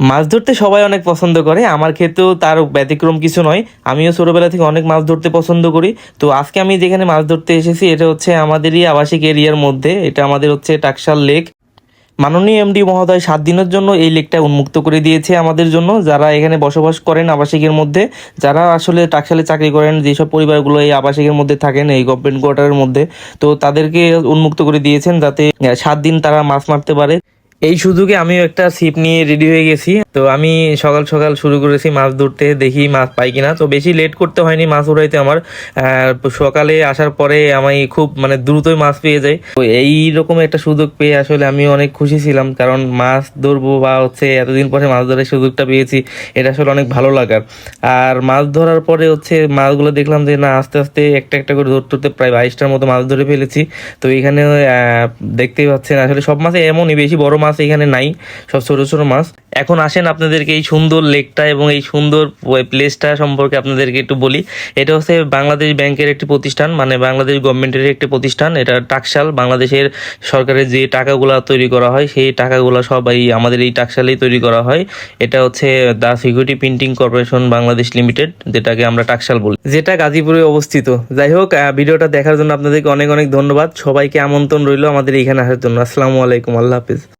মাছ ধরতে সবাই অনেক পছন্দ করে, আমার ক্ষেত্রেও তার ব্যতিক্রম কিছু নয়। আমিও ছোটবেলা থেকে অনেক মাছ ধরতে পছন্দ করি। তো আজকে আমি যেখানে মাছ ধরতে এসেছি, এটা হচ্ছে আমাদেরই আবাসিক এরিয়ার মধ্যে। এটা আমাদের হচ্ছে টাকশাল লেক। মাননীয় এমডি মহোদয় সাত দিনের জন্য এই লেকটা উন্মুক্ত করে দিয়েছে আমাদের জন্য। যারা এখানে বসবাস করেন আবাসিকের মধ্যে, যারা আসলে টাকশালে চাকরি করেন, যেসব পরিবারগুলো এই আবাসিকের মধ্যে থাকেন, এই গভর্নমেন্ট কোয়ার্টারের মধ্যে, তো তাদেরকে উন্মুক্ত করে দিয়েছেন যাতে সাত দিন তারা মাছ মারতে পারে। এই সুযোগে আমিও একটা ছিপ নিয়ে রেডি হয়ে গেছি। তো আমি সকাল সকাল শুরু করেছি মাছ ধরতে, দেখি মাছ পাই কিনা। তো বেশি লেট করতে হয়নি মাছ উড়াইতে আমার। সকালে আসার পরে আমি খুব মানে দ্রুতই মাছ পেয়ে যাই। তো এই রকম একটা সুযোগ পেয়ে আসলে আমি অনেক খুশি ছিলাম। কারণ মাছ ধরবো বা হচ্ছে এতদিন পরে মাছ ধরার সুযোগটা পেয়েছি, এটা আসলে অনেক ভালো লাগার। আর মাছ ধরার পরে হচ্ছে মাছগুলো দেখলাম যে, না, আস্তে আস্তে একটা একটা করে ধরতে ধরতে প্রায় বাইশটার মতো মাছ ধরে ফেলেছি। তো এখানে দেখতেই পাচ্ছেন, আসলে সব মাছে এমনই, বেশি বড় মাছ এখানে নাই, সব ছোট ছোট মাছ। এখন আসেন আপনাদেরকে এই সুন্দর লেকটা এবং এই সুন্দর প্লেসটা সম্পর্কে আপনাদেরকে একটু বলি। এটা হচ্ছে বাংলাদেশ ব্যাংকের একটি প্রতিষ্ঠান মানে বাংলাদেশ গভর্নমেন্টের একটি প্রতিষ্ঠান। এটা টাকশাল, বাংলাদেশের সরকারের যে টাকাগুলো তৈরি করা হয়, সেই টাকাগুলো সবাই আমাদের এই টাকশালেই তৈরি করা হয়। এটা হচ্ছে the security printing corporation Bangladesh limited, যেটাকে আমরা টাকশাল বলি। যেটা গাজীপুরে অবস্থিত। যাই হোক ভিডিওটা দেখার জন্য আপনাদেরকে অনেক অনেক ধন্যবাদ। সবাইকে আমন্ত্রণ রইল আমাদের এখানে আসার জন্য। আসসালামু আলাইকুম, আল্লাহ হাফিজ।